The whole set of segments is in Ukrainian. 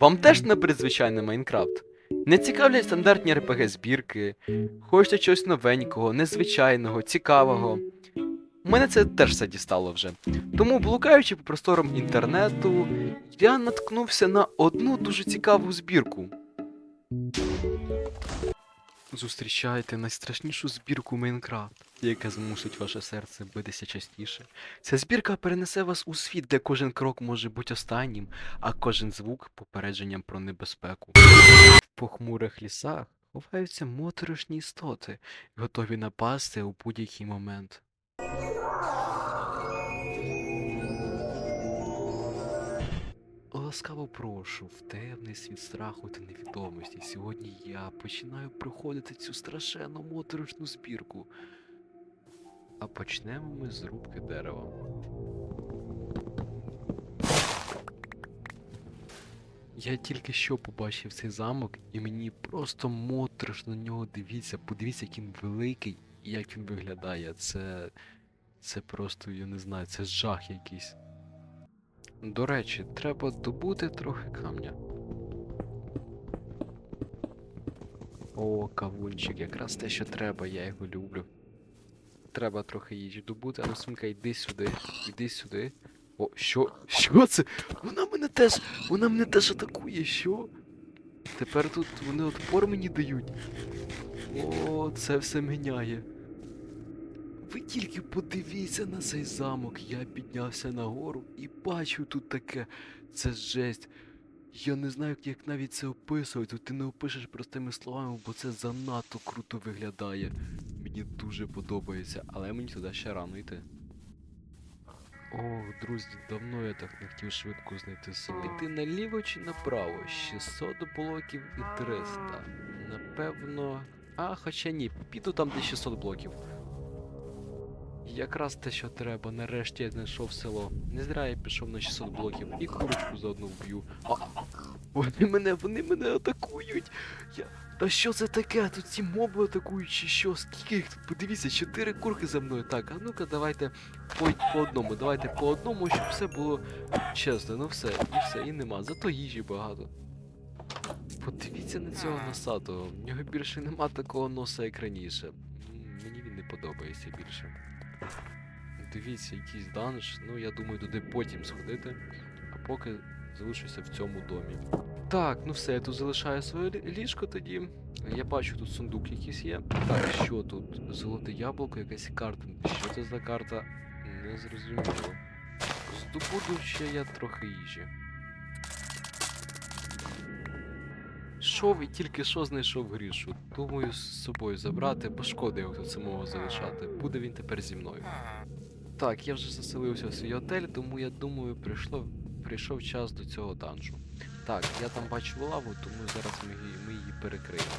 Вам теж набрид звичайний Майнкрафт? Не цікавлять стандартні RPG збірки, хочете чогось новенького, незвичайного, цікавого. Мене це теж все дістало вже. Тому, блукаючи по просторам інтернету, я наткнувся на одну дуже цікаву збірку. Зустрічайте найстрашнішу збірку Майнкрафт, яка змусить ваше серце битися частіше. Ця збірка перенесе вас у світ, де кожен крок може бути останнім, а кожен звук попередженням про небезпеку. В похмурих лісах ховаються моторошні істоти, готові напасти у будь-який момент. Ласкаво прошу в темний світ страху та невідомості. Сьогодні я починаю проходити цю страшенну моторошну збірку. А почнемо ми з рубки дерева. Я тільки що побачив цей замок, і мені просто моторошно на нього дивіться. Подивіться, як він великий і як він виглядає. Це. Це просто, я не знаю, це жах якийсь. До речі, треба добути трохи камня. О, кавунчик, якраз те, що треба, я його люблю. Треба трохи їжі добути, а ну сумка, йди сюди, йди сюди. О, що? Що це? Вона мене теж. Вона мене теж атакує, що? Тепер тут вони отпор мені дають. О, це все міняє. Ви тільки подивіться на цей замок. Я піднявся нагору і бачу тут таке. Це жесть. Я не знаю, як навіть це описувати. Ти не опишеш простими словами, бо це занадто круто виглядає. Мені дуже подобається, але мені туди ще рано йти. Ох, друзі, давно я так не хотів швидко знайти село. Йти наліво чи направо? 600 блоків і 300. Напевно. А, хоча ні, піду там, де 600 блоків. Якраз те, що треба. Нарешті я знайшов село. Не зря я пішов на 600 блоків і курочку заодно вб'ю. Вони мене, вони мене атакують. Я... Та що це таке? Тут ці моби атакують чи що? Скільки їх тут? Подивіться, чотири курки за мною. Так, а ну-ка давайте по, по одному. Давайте по одному, щоб все було чесно. Ну все, і все, і нема. Зато їжі багато. Подивіться на цього носатого. В нього більше нема такого носа, як раніше. М, Мені він не подобається більше. Дивіться, якийсь данж. Ну, я думаю, туди потім сходити. А поки залишуся в цьому домі. Так, ну все, я тут залишаю своє ліжко тоді. Я бачу, тут сундук якийсь є. Так, що тут? Золоте яблуко, якась карта. Що це за карта? Не зрозуміло. Здобуду ще я трохи їжі. Шов і тільки що знайшов грішу. Думаю, з собою забрати, бо шкода його тут самого залишати. Буде він тепер зі мною. Так, я вже заселився в свій готель, тому я думаю, прийшло, прийшов час до цього данжу. Так, я там бачу лаву, тому зараз ми, ми її перекриємо.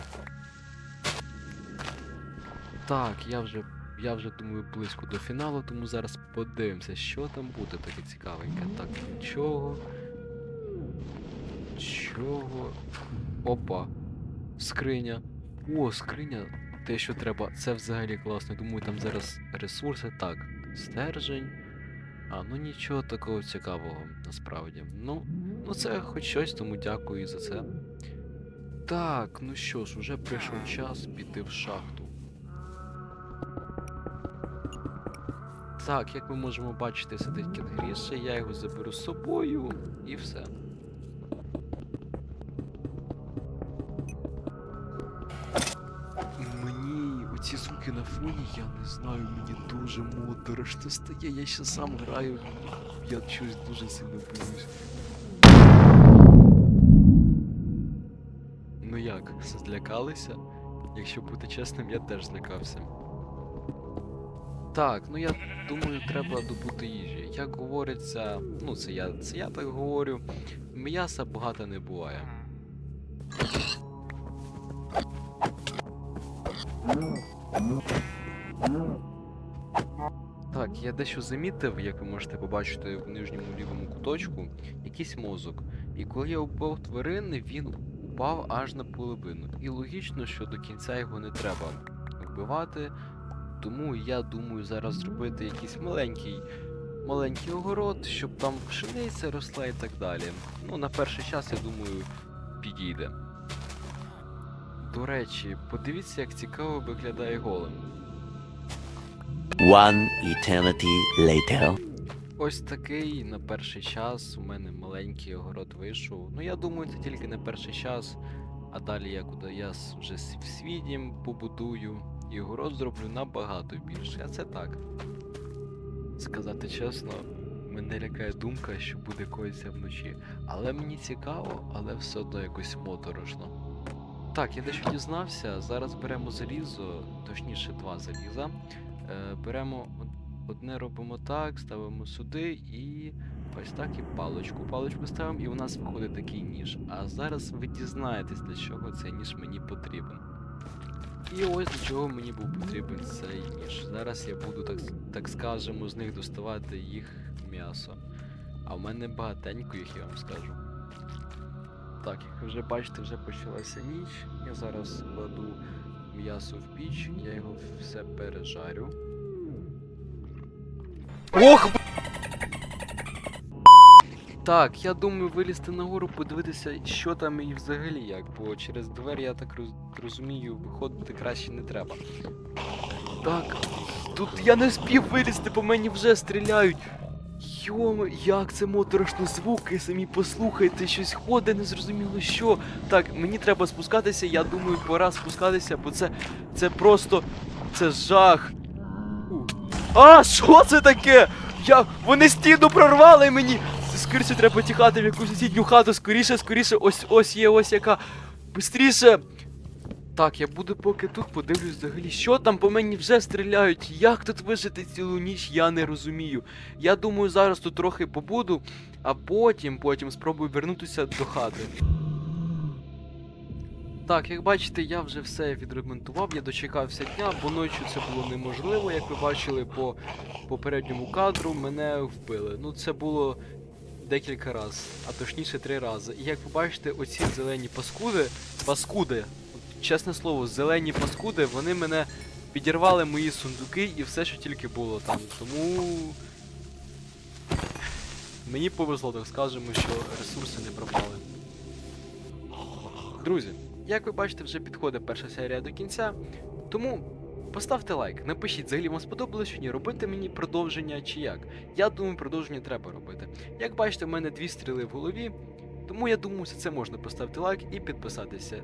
Так, я вже, я вже думаю близько до фіналу, тому зараз подивимося, що там буде таке цікавеньке. Так, нічого. Чого? Опа. Скриня. О, скриня. Те, що треба. Це взагалі класно. Думаю, там зараз ресурси. Так. Стержень. А, ну нічого такого цікавого, насправді. Ну, ну це хоч щось, тому дякую і за це. Так, ну що ж, уже прийшов час піти в шахту. Так, як ми можемо бачити, сидить кіт Гріша, я його заберу з собою і все. Мені оці звуки на фоні, я не знаю, мені дуже моторошно стає. Я ще сам граю. Я щось дуже сильно боюсь. Ну як, злякалися? Якщо бути чесним, я теж злякався. Так, ну я думаю, треба добути їжі. Як говориться, ну це я, це я так говорю, м'яса багато не буває. Так, я дещо замітив, як ви можете побачити в нижньому лівому куточку, якийсь мозок. І коли я вбив тварини, він упав аж на половину. І логічно, що до кінця його не треба вбивати. Тому я думаю зараз зробити якийсь маленький маленький огород, щоб там пшениця росла і так далі. Ну, на перший час, я думаю, підійде. До речі, подивіться, як цікаво виглядає голем. One eternity later. Ось такий на перший час у мене маленький огород вийшов. Ну я думаю, це тільки на перший час, а далі я куди я вже в свій дім побудую і огород зроблю набагато більше. А це так. Сказати чесно, мене лякає думка, що буде коїться вночі. Але мені цікаво, але все одно якось моторошно. Так, я дещо дізнався. Зараз беремо залізо, точніше два заліза. Е, беремо одне робимо так, ставимо сюди і ось так і паличку. Паличку ставимо, і у нас виходить такий ніж. А зараз ви дізнаєтесь, для чого цей ніж мені потрібен. І ось для чого мені був потрібен цей ніж. Зараз я буду, так, так скажемо, з них доставати їх м'ясо. А в мене багатенько їх, я вам скажу. Так, як ви вже бачите, вже почалася ніч. Я зараз кладу м'ясо в піч, я його все пережарю. Ох! Так, я думаю вилізти нагору, подивитися, що там і взагалі як, бо через двері, я так роз- розумію, виходити краще не треба. Так, тут я не спів вилізти, по мені вже стріляють. Йоми, як це моторошно звуки, самі послухайте, щось ходить, незрозуміло що. Так, мені треба спускатися, я думаю, пора спускатися, бо це. це просто. це жах. А, що це таке? Я. Вони стіну прорвали мені! Скоріше треба тікати в якусь сусідню хату, скоріше, скоріше, ось ось є ось яка. Бистріше! Так, я буду поки тут подивлюсь взагалі, що там по мені вже стріляють. Як тут вижити цілу ніч, я не розумію. Я думаю, зараз тут трохи побуду, а потім, потім спробую вернутися до хати. Так, як бачите, я вже все відремонтував, я дочекався дня, бо ночі це було неможливо, як ви бачили по попередньому кадру, мене вбили. Ну це було декілька разів, а точніше три рази. І як ви бачите, оці зелені паскуди, паскуди, чесне слово, зелені паскуди, вони мене підірвали мої сундуки і все, що тільки було там. Тому. Мені повезло, так скажемо, що ресурси не пропали. Друзі, як ви бачите, вже підходить перша серія до кінця. Тому поставте лайк, напишіть, взагалі вам сподобалось чи ні, робити мені продовження чи як. Я думаю, продовження треба робити. Як бачите, в мене дві стріли в голові, тому я думаю, за це можна поставити лайк і підписатися.